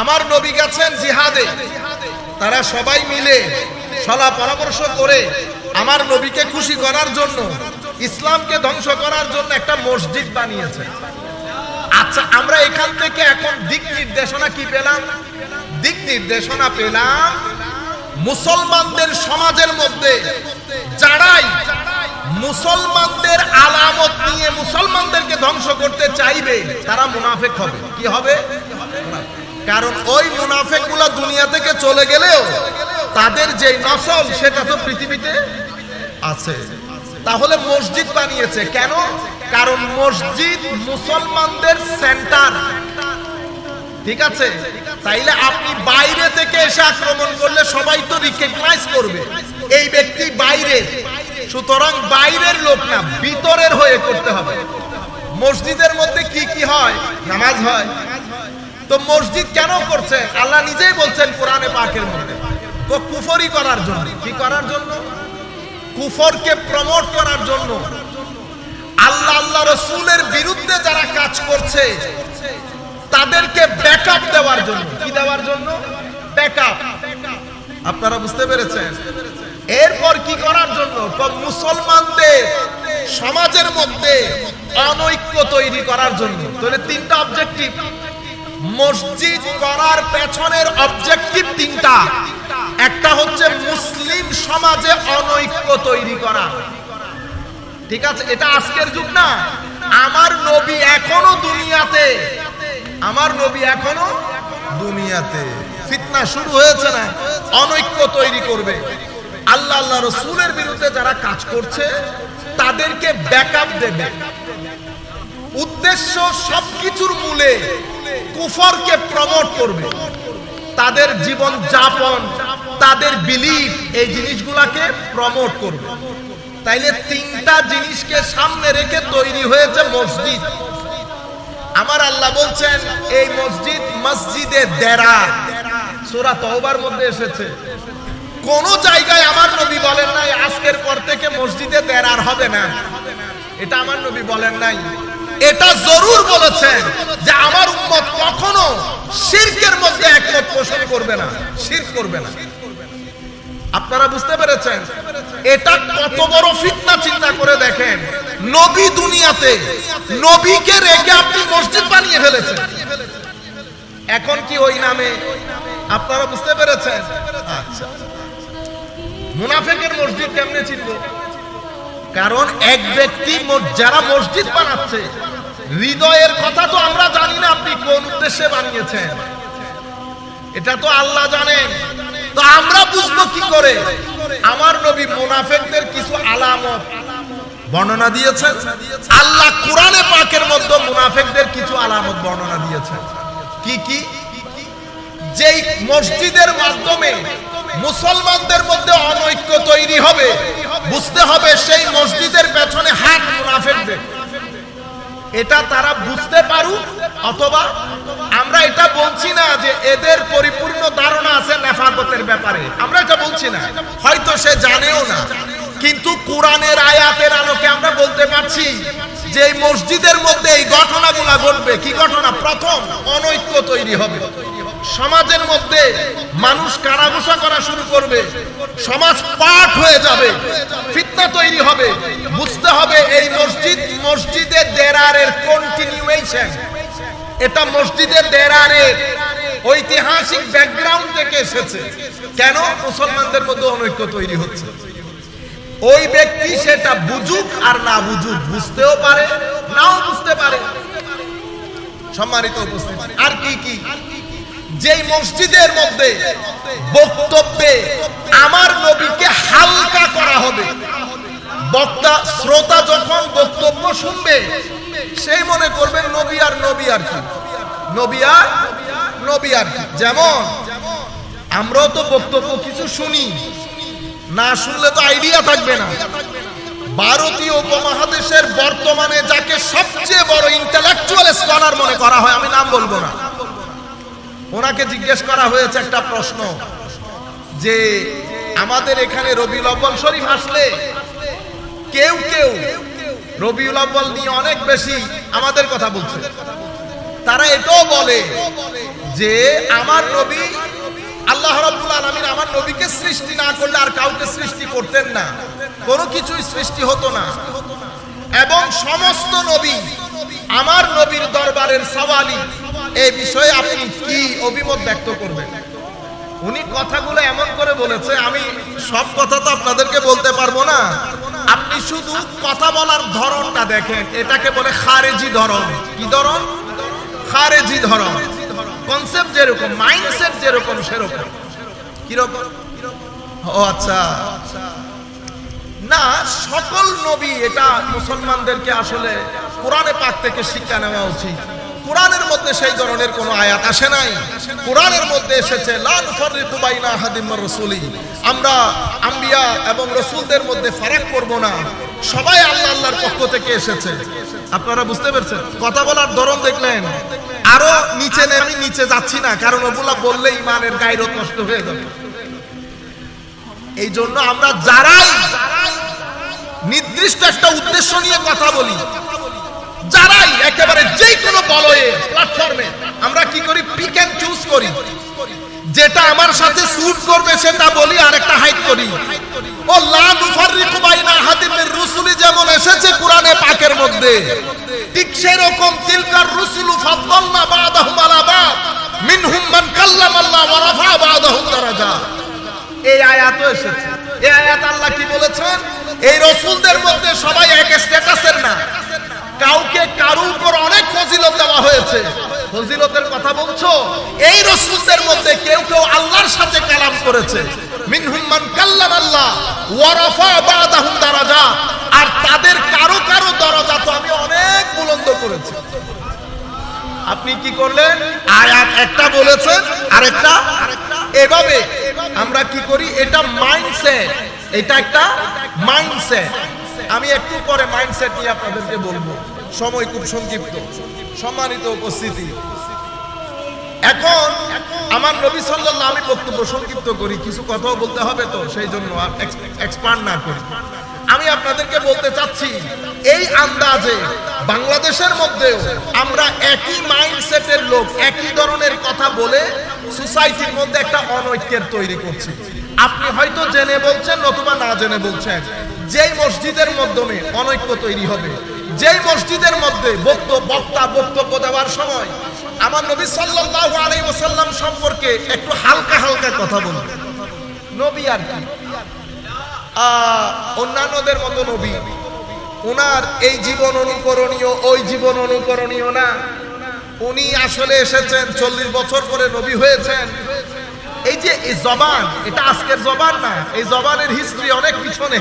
আমার নবী গেছেন জিহাদে। তারা সবাই মিলে সলা পরামর্শ করে আমার নবীকে খুশি করার জন্য, ইসলামকে ধ্বংস করার জন্য একটা মসজিদ বানিয়েছে। আচ্ছা আমরা এখান থেকে এখন দিক নির্দেশনা কি পেলাম? দিক নির্দেশনা পেলাম মুসলমানদের সমাজের মধ্যে, যারাই মুসলমানদের আলামত নিয়ে মুসলমানদেরকে ধ্বংস করতে চাইবে, তারা মুনাফেক হবে। কি হবে? কারণ ওই মুনাফেকগুলা দুনিয়া থেকে চলে গেলেও তাদের যে নসল, সেটা তো পৃথিবীতে আছে। তাহলে মসজিদ বানিয়েছে কেন? কারণ মসজিদ মুসলমানদের সেন্টার। ঠিক আছে? তাইলে আপনি বাইরে থেকে এসে আক্রমণ করলে সবাই তো রিকগনাইজ করবে। এই ব্যক্তি বাইরে। সুতরাং বাইরের লোক না, ভিতরের হয়ে করতে হবে। মসজিদের মধ্যে কি কি হয়? নামাজ হয়। তো মসজিদ কেন করছে? আল্লাহ নিজেই বলছেন কোরআনে পাকের মধ্যে। তো কুফরি করার জন্য। কি করার জন্য? কুফরকে প্রমোট করার জন্য। আল্লাহ আল্লাহ রসুলের বিরুদ্ধে যারা কাজ করছে, তাদেরকে ব্যাকআপ দেওয়ার জন্য। কি দেওয়ার জন্য? ব্যাকআপ আপনারা বুঝতে পেরেছেন? এরপর কি করার জন্য? মুসলমানদের সমাজের মধ্যে অনৈক্য তৈরি করার জন্য। তাহলে তিনটা অবজেক্টিভ মসজিদ করার পেছনের অবজেক্টিভ তিনটা। একটা হচ্ছে মুসলিম সমাজে অনৈক্য তৈরি করা। ঠিক আছে, এটা আজকের যুগ না। আমার নবী এখনও দুনিয়াতে। আমার নবী এখনও দুনিয়াতে। ফিতনা শুরু হয়েছে না, অনৈক্য তৈরি করবে। আল্লাহ আল্লাহ রসুলের বিরুদ্ধে যারা কাজ করছে, তাদেরকে ব্যাকআপ দেবে। উদ্দেশ্য সবকিছুর মূলে কুফরকে প্রমোট করবে। তাদের জীবন যাপন, তাদের বিলিফ এই জিনিসগুলাকে প্রমোট করবে। তাইলে তিনটা জিনিসকে সামনে রেখে তৈরি হয়েছে মসজিদ। আমার আল্লাহ বলছেন, এই মসজিদ মসজিদে দেরা। সোরা তহবার মধ্যে এসেছে। কোন জায়গায় আমার নবী বলেন নাই, আজকের পর থেকে মসজিদে দেরার হবে না। এটা আমার নবী বলেন নাই। এটা জরুর বলেছেন যে আমার উম্মত কখনো শিরকের মধ্যে একমত পোষণ করবে না শির করবে না। আপনারা বুঝতে পেরেছেন? এটা কত বড় ফিতনা চিন্তা করে দেখেন। নবী দুনিয়াতে নবীকে রেখে আপনি মসজিদ বানিয়ে ফেলেছেন। এখন কি ওই নামে? আপনারা বুঝতে পেরেছেন? আচ্ছা। মুনাফেকের মসজিদ কেমনে চিনব কারণ এক ব্যক্তি যারা মসজিদ বানাচ্ছে, হৃদয়ের কথা তো আমরা জানি না আপনি কোন উদ্দেশ্যে বানিয়েছেন। এটা তো আল্লাহ জানেন। তো আমরা বুঝব কি করে? আমার নবী মুনাফেকদের কিছু আলামত বর্ণনা দিয়েছেন। আল্লাহ কোরআনে পাকের মধ্যে মুনাফেকদের কিছু আলামত বর্ণনা দিয়েছেন। কি কি? যেই মসজিদের মাধ্যমে মুসলমানদের মধ্যে অনৈক্য তৈরি হবে। বুঝতে হবে সেই মসজিদের পেছনে হাত মুনাফেকদের এটা তারা বুঝতে পারুক, অথবা আমরা এটা বলছি না যে এদের পরিপূর্ণ ধারণা আছে নেফাকতের ব্যাপারে। আমরা এটা বলছি না। হয়তো সে জানেও না। কিন্তু কোরআনের আয়াতের আলোকে আমরা বলতে পারছি যে মসজিদের মধ্যে এই ঘটনাগুলা ঘটবে। কি ঘটনা? প্রথম, অনৈক্য তৈরি হবে। সমাজের মধ্যে মানুষ কারাঘুষা করা শুরু করবে। সমাজ পাঠ হয়ে যাবে। ফিতনা তৈরি হবে। বুঝতে হবে এই মসজিদ মসজিদের দেরারের কন্টিনিউয়েশন এটা মসজিদের দেরারের ঐতিহাসিক ব্যাকগ্রাউন্ড থেকে এসেছে। কেন? মুসলমানদের মধ্যে অনৈক্য তৈরি হচ্ছে। ওই ব্যক্তি সেটা বুঝুক আর না বুঝুক বুঝতেও পারে, নাও বুঝতে পারে। সম্মানিত উপস্থিতি। আর কি কি? যেই মসজিদের মধ্যে বক্তব্যে আমার নবীকে হালকা করা হবে, বক্তা, শ্রোতা যখন বক্তব্য শুনবে, সেই মনে করবেন নবী আর নবী আর কি। নবী আর নবী আর কি। যেমন, আমরাও তো বক্তব্য কিছু শুনি, না শুনলে তো আইডিয়া থাকবে না। ভারতীয় উপমহাদেশের বর্তমানে যাকে সবচেয়ে বড় ইন্টেলেকচুয়াল স্কলার মনে করা হয়, আমি নাম বলব না। ওনাকে জিজ্ঞেস করা হয়েছে একটা প্রশ্ন, যে আমাদের এখানে রবিউল আব্বাল শরীফ আসলে কেউ কেউ রবিউল আব্বাল নিয়ে অনেক বেশি আমাদের কথা বলছে। তারা এটাও বলে যে আমার নবী, আল্লাহ রাব্বুল আলামিন আমার নবীকে সৃষ্টি না করলে আর কাউকে সৃষ্টি করতেন না। কোনো কিছুই সৃষ্টি হতো না। এবং সমস্ত নবী আমার নবীর দরবারের সওয়ালি এই বিষয়ে আপনি কি অভিমত ব্যক্ত করবেন? উনি কথাগুলো এমন করে বলেছে, আমি সব কথা তো আপনাদেরকে বলতে পারব না। আপনি শুধু কথা বলার ধরনটা দেখেন, এটাকে বলে খারেজি ধরন। কি ধরন? খারেজি ধরন। কনসেপ্ট যেরকম মাইন্ডসেট যেরকম, সেরকম। কীরকম? ও আচ্ছা। না, সকল নবী এটা মুসলমানদেরকে আসলে কোরআনে পাক থেকে শিক্ষা নেওয়া উচিত। কোরআনের মধ্যে সেই ধরনের কোনো আয়াত আসে নাই। কোরআনের মধ্যে এসেছে, লা নুফাররিকু বাইনা মির আমরা আম্বিয়া এবং রসুলদের মধ্যে ফারাক করব না। সবাই আল্লাহ, আল্লাহর পক্ষ থেকে এসেছে। আপনারা বুঝতে পেরেছেন? কথা বলার ধরন দেখলেন। আরও নিচে নেমে আমি নিচে যাচ্ছি না, কারণ ওগুলা বললে ইমানের গায়রত নষ্ট হয়ে যাবে। এই জন্য আমরা যারাই নির্দিষ্ট একটা উদ্দেশ্য নিয়ে কথা বলি যারাই একেবারে যে কোনো বলয়ে প্ল্যাটফর্মে আমরা কি করি? পিক এন্ড চুজ করি। যেটা আমার সাথে স্যুট করবে, সেটা বলি, আর একটা হাইট করি। ও লা নুফাররিকু বাইনা হাদিমের রুসুলি, যেমন এসেছে কোরআনে পাকের মধ্যে। ঠিক সেরকম তিলকার রুসুলু ফাদ্দালনা বাদাহুম আলা বাদ, মিনহুম মান কাল্লামাল্লাহ ওয়া রাফা বাদাহুম দারাজা। এই আয়াতও এসেছে। এই আয়াত আল্লাহ কি বলেছেন? এই রসুলদের মধ্যে সবাই এক স্ট্যাটাসের না কাউকে কারও উপর অনেক ফজিলত দেওয়া হয়েছে ফজিলতের কথা বলছো? এই রসুলদের মধ্যে কেউ কেউ আল্লাহর সাথে কালাম করেছে। মিনহুম মান কাল্লাম আল্লাহ ওয়ারাফা বাদাহুম দারাজা। আর তাদের কারও কারও দরজা তো আমি অনেক বুলন্দ করেছি। আপনি কি করলেন? আয়াত একটা বলেছেন আরেকটা। এভাবে আমরা কি করি? এটা মাইন্ডসেট এটা একটা মাইন্ডসেট আমি একটু পরে মাইন্ডসেট নিয়ে আপনাদেরকে বলব। সময় খুব সংক্ষিপ্ত। সম্মানিত উপস্থিতি। এখন আমার নবী সাল্লাল্লাহু আমি বক্তব্য সংক্ষিপ্ত করি, কিছু কথাও বলতে হবে তো, সেই জন্য আর এক্সপান্ড না করি। আমি আপনাদেরকে বলতে চাচ্ছি, এই আন্দাজে বাংলাদেশের মধ্যেও আমরা একই মাইন্ডসেটের লোক, একই ধরনের কথা বলে সোসাইটির মধ্যে একটা অনৈক্যের তৈরি করছি। আপনি হয়তো জেনে বলছেন নতুবা না জেনে বলছেন, যেই মসজিদের মাধ্যমে অনৈক্য তৈরি হবে যেই মসজিদের মধ্যে বক্তব্য বক্তা, বক্তব্য দেওয়ার সময় আমার নবী সাল্লাল্লাহু আলাইহি ওয়াসাল্লাম সম্পর্কে একটু হালকা হালকা কথা বলবে। নবী আর কি? অন্যান্যদের মতো নবী। ওনার এই জীবন অনুকরণীয়, ওই জীবন অনুকরণীয় না। উনি আসলে এসেছেন, চল্লিশ বছর পরে নবী হয়েছেন। এই যে, এই জবান, এটা আজকের জবান না, এই জবানের হিস্ট্রি অনেক পিছনে।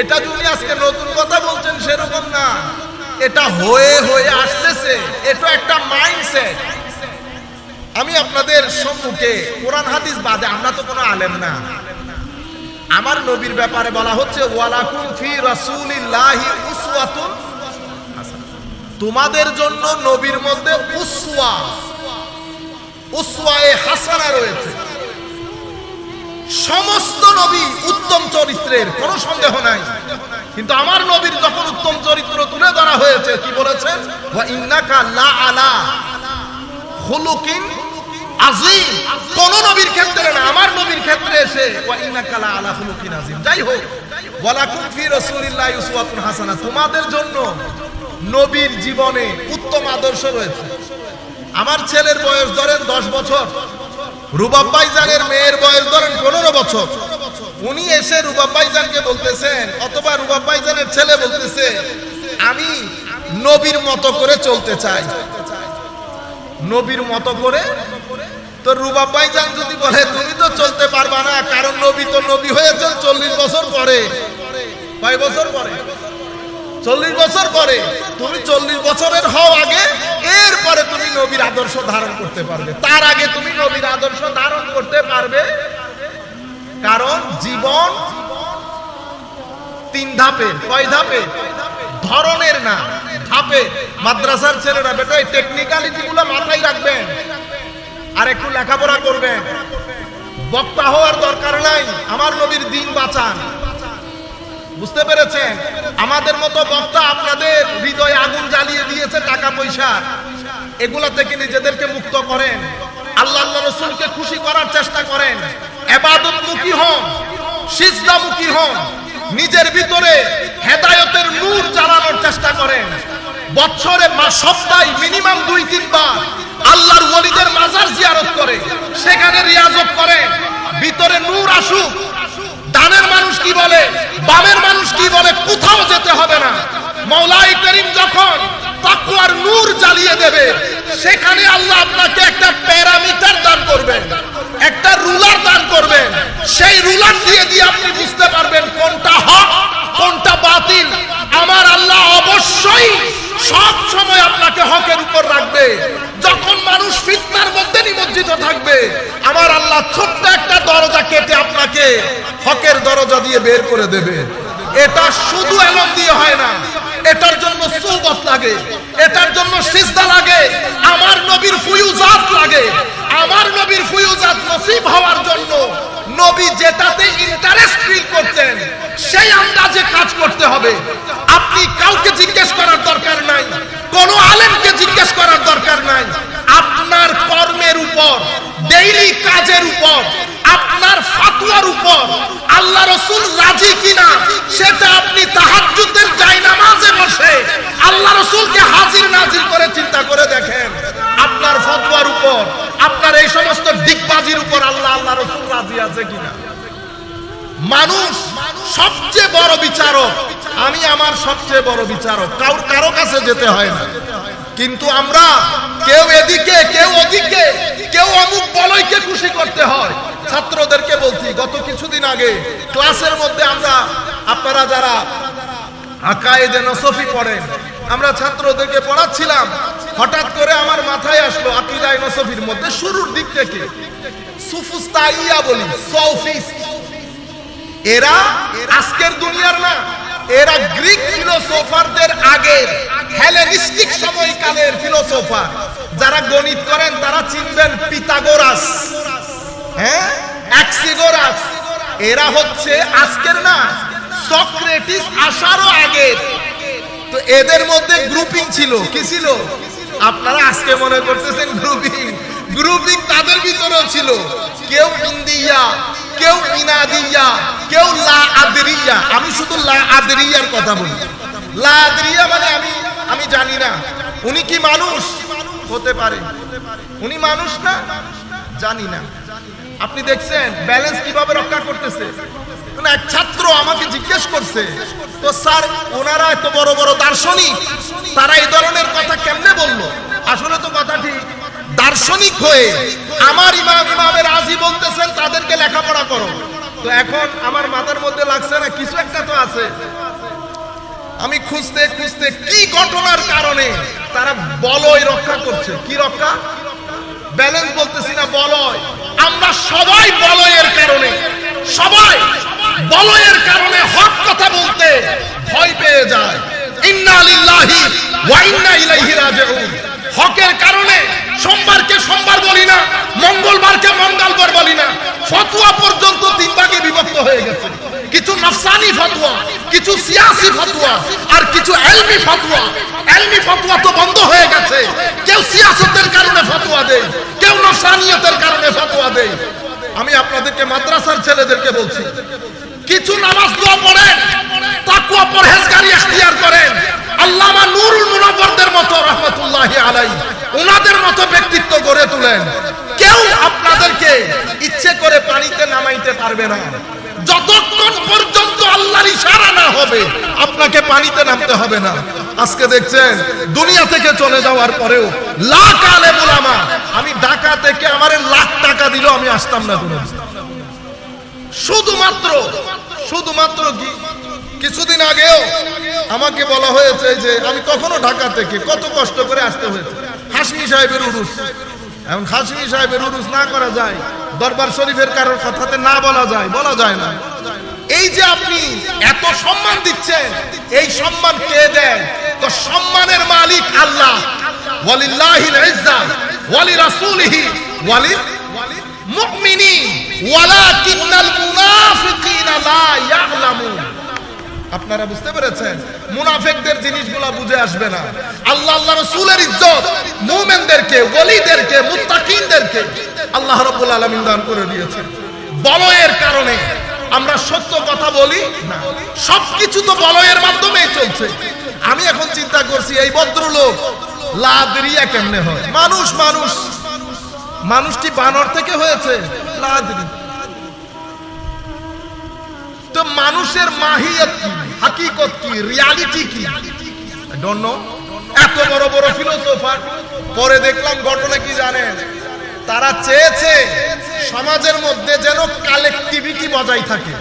এটা যে উনি আজকে নতুন কথা বলছেন সেরকম না। এটা হয়ে হয়ে আসতেছে। এটা একটা মাইন্ডসেট আমি আপনাদের সম্মুখে কোরআন হাদিস বাদে, আমরা তো কোনো আলেম না। আমার নবীর ব্যাপারে বলা হচ্ছে ওয়ালাকুম ফি রাসূলিল্লাহি উসওয়াতুন। তোমাদের জন্য নবীর মধ্যে উসওয়া, উসওয়ায়ে হাসানা রয়েছে। সমস্ত নবী উত্তম চরিত্রের, কোনো সন্দেহ নাই। কিন্তু আমার নবীর যখন উত্তম চরিত্র তুলে ধরা হয়েছে, কি বলেছেন কোন নবীর ক্ষেত্রে না, আমার নবীর ক্ষেত্রে এসে আলা খুলুকিন আজিম যাই হোক, ওয়ালাকুম ফি রাসূলিল্লাহি উসওয়াতুন হাসানা। তোমাদের জন্য নবীর জীবনে উত্তম আদর্শ রয়েছে। আমার ছেলের বয়স ধরেন দশ বছর। রুবাব মেয়ের বয়স ধরেন পনেরো বছর। উনি এসে রুবাব ভাইজানকে বলতেছেন, অথবা রুবাব ভাইজানের ছেলে বলতেছে, আমি নবীর মতো করে চলতে চাই। নবীর মতো করে? তো রুবাব ভাইজান যদি বলে, তুমি তো চলতে পারবা না, কারণ নবী তো নবী হয়েছেন চল্লিশ বছর পরে। কয় বছর পরে? চল্লিশ বছর পরে তুমি চল্লিশ বছরের হও আগে, এরপরে তুমি নবীর আদর্শ ধারণ করতে পারবে। তার আগে তুমি নবীর আদর্শ ধারণ করতে পারবে। কারণ জীবন তিন ধাপে, কয় ধাপে? ধরনের না, ধাপে। মাদ্রাসার ছেলেরা, বেটা টেকনিক্যালিটি গুলো মাথায় রাখবেন আর একটু লেখাপড়া করবেন। বক্তা হওয়ার দরকার নাই, আমার নবীর দিন বাঁচান। বুঝতে পেরেছেন? আমাদের মতো বক্তা আপনাদের হৃদয়ে আগুন জ্বালিয়ে দিয়েছে টাকা পয়সা। এগুলা থেকে নিজেদেরকে মুক্ত করেন। আল্লাহ রসুলকে খুশি করার চেষ্টা করেন। এবাদত মুখী হন, সিজদামুখী হন, নিজের ভিতরে হেদায়তের নূর জ্বালানোর চেষ্টা করেন। বছরে বা সপ্তাহে মিনিমাম দুই, তিনবার আল্লাহর ওলিদের মাজার জিয়ারত করে, সেখানে রিয়াজত করে ভিতরে নূর আসুক ডানের মানুষ কি বলে? বামের মানুষ কি বলে? কোথাও যেতে হবে না। মৌলাই করিম যখন তাকুয়ার নূর জ্বালিয়ে দেবে, সেখানে আল্লাহ আপনাকে একটা প্যারামিটার দান করবেন, একটা রুলার দান করবেন। সেই রুলার দিয়ে দিয়ে আপনি বুঝতে পারবেন কোনটা হক, কোনটা বাতিল। আমার আল্লাহ অবশ্যই সব সময় আপনাকে হকের উপর রাখবে। যখন মানুষ ফিতনার মধ্যে নিমজ্জিত থাকবে, আমার আল্লাহ ছোট্ট একটা আপনাকে হকের দরজা দিয়ে বের করে দেবে। এটা শুধু এলম দিয়ে হয় না, এটার জন্য সুবত লাগে, এটার জন্য সিজদা লাগে, আমার নবীর ফুয়ুজাত লাগে, আমার নবীর ফুয়ুজাত নসিব হওয়ার জন্য নবী যেটাতে ইন্টারেস্ট ফিল করতেন, সেই আন্দাজে কাজ করতে হবে। আপনি কাউকে জিজ্ঞেস করার দরকার নাই, কোন আলেমকে জিজ্ঞেস করার দরকার নাই আপনার কর্মের উপর, ডেইলি কাজের উপর, আপনার ফাতুয়ার উপর, আল্লাহ রসুল রাজি কিনা, সেটা আপনি তাহাজ্জুদের জায়নামাজে বসে আল্লাহ রসুলকে হাজির নাজির করে চিন্তা করে দেখেন। আপনার ফতোয়ার উপর, আপনার এই সমস্ত দিকবাজির উপর আল্লাহ আল্লাহ রসুল রাজি আছে কিনা? মানুষ সবচেয়ে বড় বিচারক, আমি আমার সবচেয়ে বড় বিচারক কারোর কারও কাছে যেতে হয় না। কিন্তু আমরা কেউ এদিকে, কেউ ওদিকে, কেউ অমুক বলয়কে খুশি করতে হয়। ছাত্রদেরকে বলছি, গত কিছুদিন আগে ক্লাসের মধ্যে আমরা, আপনারা যারা আকায়েদে নসফি পড়েন, আমরা ছাত্রদেরকে পড়াচ্ছিলাম। হঠাৎ করে আমার মাথায় আসলো, আকিদায় নসফির মধ্যে শুরুর দিক থেকে। সুফুস্তাইয়া বলি সৌফিস্ট এরা আজকের দুনিয়ার না, এরা গ্রিক ফিলোসোফারদের আগে হেলেনিস্টিক সময়কালের ফিলোসোফার। যারা গণিত করেন, তারা চিনবেন পিতাগোরাস হ্যাঁ? অ্যাক্সিগোরাস। এরা হচ্ছে আজকের না, সক্রেটিস আসারও আগে। তো এদের মধ্যে গ্রুপিং ছিল। কি ছিল? আপনারা আজকে মনে করতেছেন গ্রুপিং গ্রুপিং তাদের ভিতরেও ছিল। কেউ ইন্দিয়া, কেউ ইনাদিয়া, কেউ লা আদরিয়া। আমি শুধু লা আদরিয়ার কথা বলি। লা আদরিয়া মানে আমি আমি জানি না। উনি কি মানুষ? হতে পারে। উনি মানুষ না? জানি না। আপনি দেখছেন ব্যালেন্স কীভাবে রক্ষা করতেছে? এক ছাত্র আমাকে জিজ্ঞেস করছে, তো স্যার, ওনারা এত বড় বড় দার্শনিক, তারা এই ধরনের কথা কেমনে বলল? আসলে তো কথা ঠিক। দার্শনিক হয়ে আমার ইমাম, ইমামের আজি বলতেছেন, তাদেরকে লেখাপড়া করো। তো এখন আমার মাথার মধ্যে লাগছে না, কিছু একটা তো আছে। আমি খুঁজতে খুঁজতে কি ঘটনার কারণে তারা বলয় রক্ষা করছে? কি রক্ষা? ব্যালেন্স বলতেছি না, বলয়। আমরা সবাই বলয়ের কারণে, সবাই বলয়ের কারণে হক কথা বলতে ভয় পেয়ে যায়। ইন্না লিল্লাহি ওয়া ইন্না ইলাইহি রাজিউন। হকের কারণে সোমবারকে সোমবার বলি না, মঙ্গলবারকে মঙ্গলবার বলি না। ফতুয়া পর্যন্ত তিন ভাগে বিভক্ত হয়ে গেছে। কিছু নফসানি ফতোয়া, কিছু সিয়াসি ফতুয়া আর কিছু এলমি ফতোয়া। এলমি ফতোয়া তো বন্ধ হয়ে গেছে। কেউ সিয়াসতের কারণে ফতোয়া দেয়, কেউ নফসানিয়তের কারণে ফতোয়া দেয়। আমি আপনাদেরকে মাদ্রাসার ছেলেদেরকে বলছি, কিছু নামাজ দোয়া পড়েন তাকুয়া পরহেজগারি এখতিয়ার করেন আল্লামা নুরুল মুনাব্বরদের মতো রহমতুল্লাহি আলাই ওনাদের মতো ব্যক্তিত্ব গড়ে তুলেন। কেউ আপনাদেরকে ইচ্ছে করে পানিতে নামাইতে পারবে না। যতক্ষণ পর্যন্ত আল্লাহর ইশারা না হবে, আপনাকে পানিতে নামতে হবে না। আজকে দেখছেন, দুনিয়া থেকে চলে যাওয়ার পরেও লাখ আলে বুলামা আমি ঢাকা থেকে আমার লাখ টাকা দিলেও আমি আসতাম না শুধুমাত্র শুধুমাত্র কি? কিছুদিন আগেও আমাকে বলা হয়েছে যে আমি তখনও ঢাকা থেকে কত কষ্ট করে আসতে হয়েছে। হাসমি সাহেবের উরুস। এখন হাসমি সাহেবের উরুস না করা যায়, দরবার শরীফের কারোর কথাতে না বলা যায় বলা যায় না। এই যে আপনি এত সম্মান দিচ্ছেন, এই সম্মান কে দেন তো সম্মানের মালিক আল্লাহ। ওয়ালিল্লাহিল ইজ্জা ওয়ালি রাসূলিহি ওয়ালি মুমিনিন। ওয়ালাকিন্নাল মুনাফিকিনা লা ইয়ালামুন। আপনারা বুঝতে পেরেছেন? মুনাফেকদের জিনিসগুলা বুঝে আসবে না। আল্লাহ আল্লাহ রসুলের ইজ্জত মুমেনদেরকে, ওলিদেরকে, মুত্তাকিনদেরকে আল্লাহ রাব্বুল আলামিন দান করে দিয়েছেন। বলয়ের কারণে আমরা সত্য কথা বলি না। সবকিছু তো বলয়ের মাধ্যমেই চলছে। আমি এখন চিন্তা করছি, এই ভদ্রলোক লাদরিয়া কেমনে হয়? মানুষ মানুষ। মানুষটি বানর থেকে হয়েছে, লাদরি। তো মানুষের মাহিয়ত কি? হাকিকত কি? রিয়ালিটি কি? ডোন্ট নো এত বড় বড় ফিলোসোফার পরে দেখলাম ঘটনা কি জানেন? তারা চেয়েছে সমাজের মধ্যে যেন কালেকটিভিটি বজায় থাকে।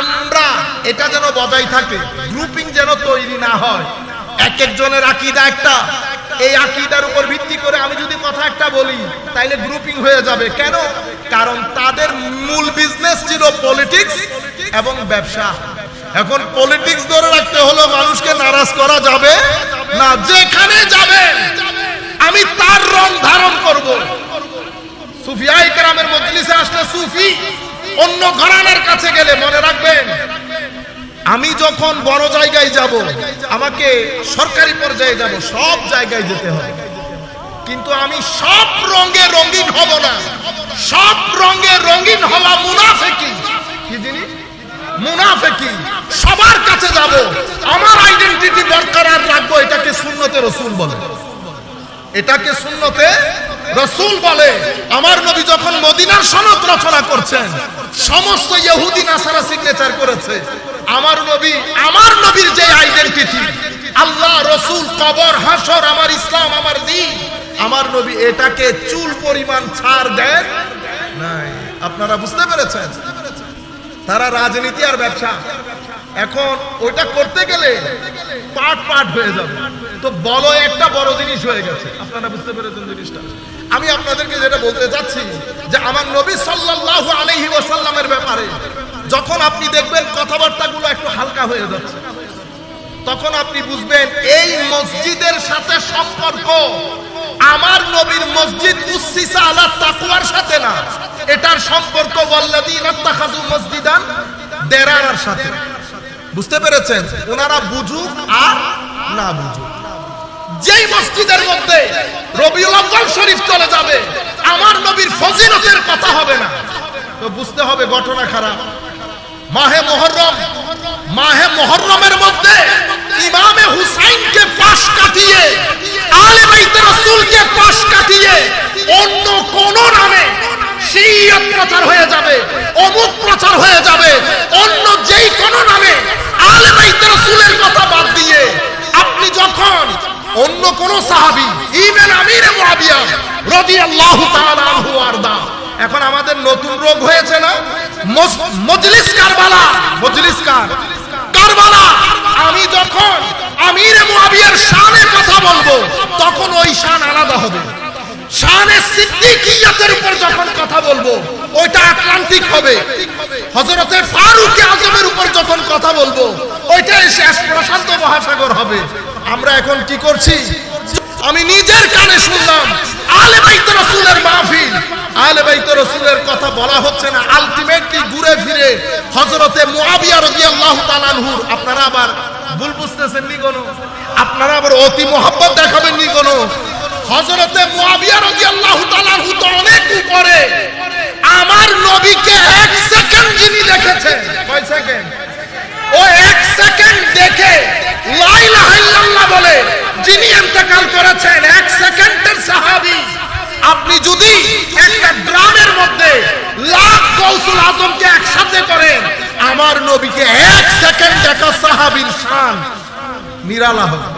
আমরা এটা যেন বজায় থাকে গ্রুপিং যেন তৈরি না হয়। এক একজনের আকিদা একটা এই আকিদার উপর ভিত্তি করে আমি যদি কথা একটা বলি, তাইলে গ্রুপিং হয়ে যাবে। কেন? কারণ তাদের মূল বিজনেস ছিল পলিটিক্স এবং ব্যবসা। এখন পলিটিক্স ধরে রাখতে হলো মানুষকে নারাজ করা যাবে না, যেখানে যাবে। আমি তার রং ধারণ করব। সুফিয়া কেরামের মজলিসে আসলে সুফি অন্য ঘরানার কাছে গেলে মনে রাখবেন আমি যখন বড় জায়গায় যাব, আমাকে সরকারি পর্যায়ে যাব, সব জায়গায় যেতে হবে। কিন্তু আমি সব রঙে রঙিন হব না। সব রঙে রঙিন হওয়া মুনাফেকি। কি জিনিস? মুনাফেকি। সবার কাছে যাব। আমার আইডেন্টিটি বরকরার রাখব, এটাকে শূন্যতে রসুল বলে। এটাকে শূন্যতে রসুল বলে। আমার নবী যখন মদিনার সনদ রচনা করছেন, সমস্ত ইহুদি, নাসারা সিগনেচার করেছে। আমার নবী, আমার নবীর যে আইডেন্টিটি আল্লাহ, রসুল, কবর, হাসর, আমার ইসলাম, আমার দিন। আমার নবী এটাকে চুল পরিমাণ ছাড় দেন নাই। আপনারা বুঝতে পেরেছেন? তারা রাজনীতি আর ব্যবসা। এখন ওইটা করতে গেলে পাট পাট হয়ে যাবে। তো বলো, একটা বড় জিনিস হয়ে গেছে। আপনারা বুঝতে পেরেছেন জিনিসটা? আমি আপনাদেরকে যেটা বলতে চাচ্ছি, যে আমার নবী সাল্লাল্লাহু আলাইহি ওয়াসাল্লামের ব্যাপারে যখন আপনি দেখবেন কথাবার্তাগুলো একটু হালকা হয়ে যাচ্ছে, তখন আপনি বুঝবেন এই মসজিদের সাথে সম্পর্ক আমার নবীর মসজিদ উসিসা আলা তাকওয়ার সাথে না। এটার সম্পর্ক ওয়াল্লাযীনা তাখাযু মসজিদান সাথে। বুঝতে পেরেছেন? ওনারা বুঝুক আর না বুঝুক। যেই মসজিদের মধ্যে রবিউল আউয়াল শরীফ চলে যাবে, আমার নবীর ফজিলতের কথা হবে না। তো বুঝতে হবে ঘটনা খারাপ। মাহে মোহররম মাহে মোহররমের মধ্যে ইমামে হুসাইনকে পাশ কাটিয়ে, আলে বাইতে রাসূলকে পাশ কাটিয়ে অন্য কোন নামে শিয়ত প্রচার হয়ে যাবে, অমুক প্রচার হয়ে যাবে, অন্য যেই কোন নামে আলে বাইতে রাসূলের কথা বাদ দিয়ে আপনি যখন অন্য কোন সাহাবী, ইবেন আমির মুআবিয়া রাদিয়াল্লাহু তাআলা আনহু আরদা এখন আমাদের নতুন রোগ হয়েছে না? মজলিস কারবালা, মজলিস কার? কারবালা। আমি যখন আমির মুআবিয়ার শানে কথা বলব, তখন ওই শান আলাদা হবে। শানে সিদ্দিকিয়াতের উপর যখন কথা বলব, ওইটা আটলান্টিক হবে। হযরতে ফারুক আজমের উপর যখন কথা বলব, ওইটা শেষ প্রশান্ত মহাসাগর হবে। আমরা এখন কি করছি? আমি নিজের কানে শুনলাম, আলে বাইত রাসূলের মাহফিল। আলে বাইত রাসূলের কথা বলা হচ্ছে না আলটিমেটলি ঘুরে ফিরে হযরতে মুআবিয়া রাদিয়াল্লাহু তাআলা আনহুর। আপনারা আবার ভুল বুঝতেছেন নি কোনো? আপনারা আবার অতি মোহাব্বত দেখাবেন নি কোনো? হযরতে মুআবিয়া রাদিয়াল্লাহু তাআলা আনহু তো অনেক উপরে। আমার নবীকে এক সেকেন্ড যিনি দেখেছেন, কয় সেকেন্ড? ও এক সেকেন্ড দেখে লা ইলাহা ইল্লাল্লাহ বলে, যিনি এতেকাল করেছেন, এক সেকেন্ডের সাহাবি। আপনি যদি একটা গ্রামের মধ্যে লাখ কৌশল আজমকে একসাথে করেন, আমার নবীকে এক সেকেন্ড একটা সাহাবির শান, নিরালা হবে।